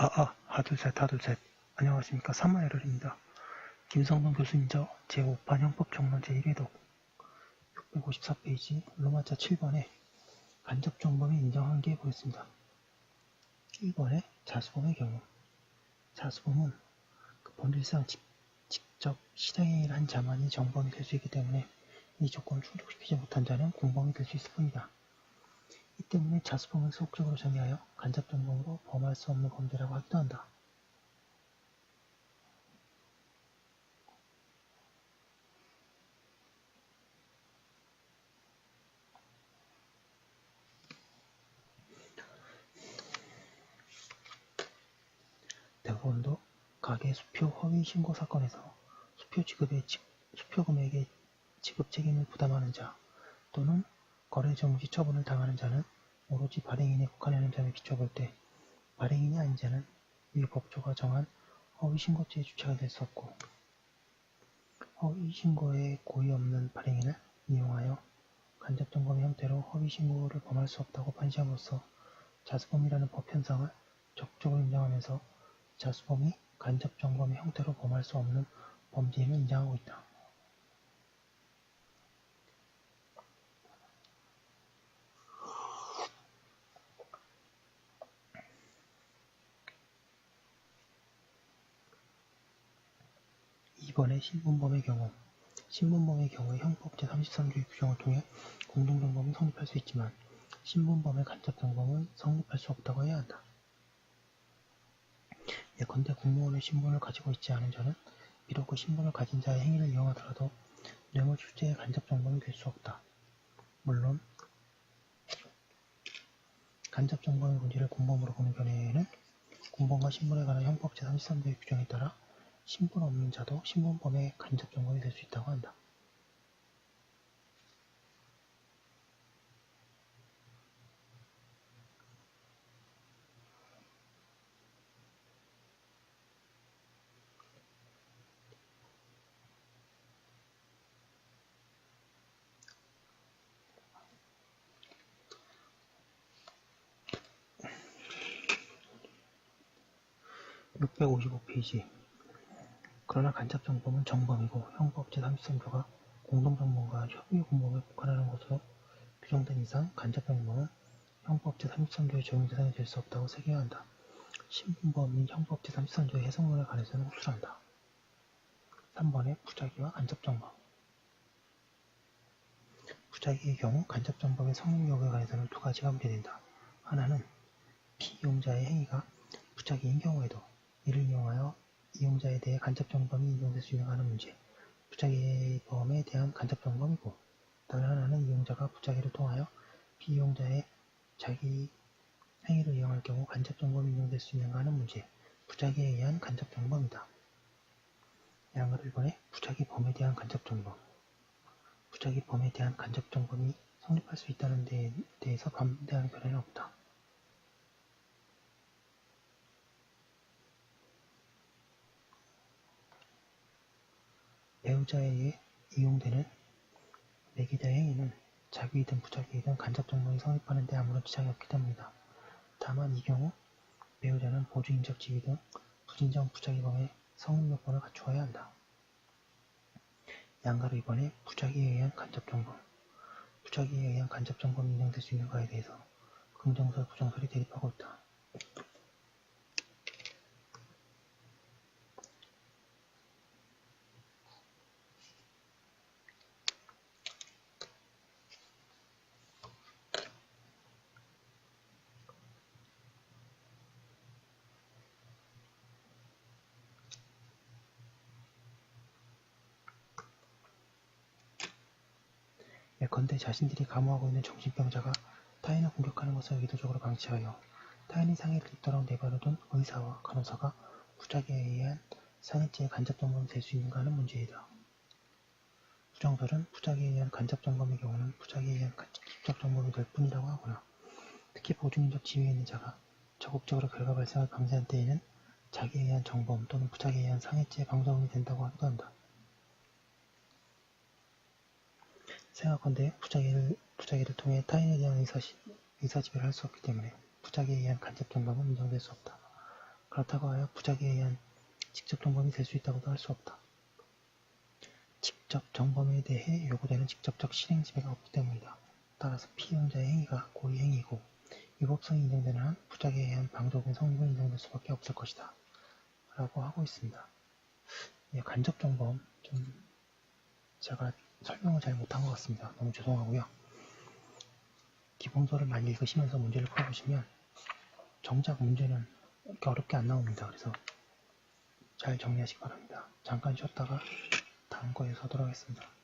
아 아 하둘셋 하둘셋 안녕하십니까 사마에럴입니다. 김성동 교수님저 제5판 형법정론 제1회독 654페이지 로마자 7번에 간접정범이 인정한 게 보였습니다. 1번에 자수범의 경우 자수범은 그 본질상 직, 직접 실행행위를 한 자만이 정범이 될 수 있기 때문에 이 조건을 충족시키지 못한 자는 공범이 될 수 있을 뿐이다. 이 때문에 자수범을 소극적으로 정의하여 간접정범으로 범할 수 없는 범죄라고 하기도 한다. 대법원도 가계 수표 허위 신고 사건에서 수표 지급의 지, 수표 금액의 지급 책임을 부담하는 자 또는 거래 정지 처분을 당하는 자는 오로지 발행인에 국한하는 점에 비춰볼 때 발행인이 아닌 자는 위 법조가 정한 허위 신고죄의 주체가 될 수 없고 허위 신고에 고의 없는 발행인을 이용하여 간접 점검의 형태로 허위 신고를 범할 수 없다고 판시함으로써 자수범이라는 법 현상을 적극적으로 인정하면서 자수범이 간접 점검의 형태로 범할 수 없는 범죄임을 인정하고 있다. 이번에 신분범의 경우 신분범의 경우에 형법 제33조의 규정을 통해 공동정범이 성립할 수 있지만 신분범의 간접정범은 성립할 수 없다고 해야 한다. 예컨대 공무원의 신분을 가지고 있지 않은 자는 비록 그 신분을 가진 자의 행위를 이용하더라도 뇌물출제의 간접정범이 될 수 없다. 물론 간접정범의 문제를 공범으로 보는 견해에는 공범과 신분에 관한 형법 제33조의 규정에 따라 신분 없는 자도 신분범의 간접정범이 될 수 있다고 한다. (655페이지) 그러나 간접정범은 정범이고 형법 제 33조가 공동정범과 협의 공범에 국한하는 것으로 규정된 이상 간접정범은 형법 제 33조의 적용 대상이 될 수 없다고 새겨야 한다. 신분범 및 형법 제 33조의 해석론에 관해서는 후술한다. 3번에 부작위와 간접정범 부작위의 경우 간접정범의 성립 여부에 관해서는 두 가지가 문제된다. 하나는 피이용자의 행위가 부작위인 경우에도 이를 이용하여 이용자에 대해 간접정범이 인정될 수 있는가 하는 문제, 부작위 범에 대한 간접정범이고 다른 하나는 이용자가 부작위를 통하여 피이용자의 자기 행위를 이용할 경우 간접정범이 인정될 수 있는가 하는 문제, 부작위에 의한 간접정범이다. 양을 1번에 부작위 범에 대한 간접정범 부작위 범에 대한 간접정범이 성립할 수 있다는 데에 대해서 반대하는 견해는 없다. 배우자에 의해 이용되는 매기자의 행위는 자기이든 부작위이든 간접정범이 성립하는 데 아무런 지장이 없기 때문이다. 다만 이 경우 배우자는 보조인적 지위 등 부진정 부작위범의 성립 요건을 갖추어야 한다. 양가로 이번에 부작위에 의한 간접정범 부작위에 의한 간접정범이 인정될 수 있는가에 대해서 긍정설, 부정설이 대립하고 있다. 예컨대 자신들이 감호하고 있는 정신병자가 타인을 공격하는 것을 의도적으로 방치하여 타인의 상해를 입도록 내버려둔 의사와 간호사가 부작위에 의한 상해죄의 간접정범이 될 수 있는가 하는 문제이다. 부정설은 부작위에 의한 간접정범의 경우는 부작위에 의한 직접정범이 될 뿐이라고 하거나 특히 보증인적 지위에 있는 자가 적극적으로 결과 발생을 방지한 때에는 자기에 의한 정범 또는 부작위에 의한 상해죄의 방정이 된다고 하기도 한다. 생각컨대 부작위를, 부작위를 통해 타인에 대한 의사시, 의사지배를 할 수 없기 때문에 부작위에 의한 간접정범은 인정될 수 없다. 그렇다고 하여 부작위에 의한 직접 정범이 될 수 있다고도 할 수 없다. 직접 정범에 대해 요구되는 직접적 실행 지배가 없기 때문이다. 따라서 피해자의 행위가 고의 행위고 위법성이 인정되는 한 부작위에 의한 방조금 성립은 인정될 수밖에 없을 것이다. 라고 하고 있습니다. 예, 간접 정범 좀 제가 설명을 잘 못한 것 같습니다. 너무 죄송하고요. 기본서를 많이 읽으시면서 문제를 풀어보시면 정작 문제는 이렇게 어렵게 안 나옵니다. 그래서 잘 정리하시기 바랍니다. 잠깐 쉬었다가 다음 거에 서도록 하겠습니다.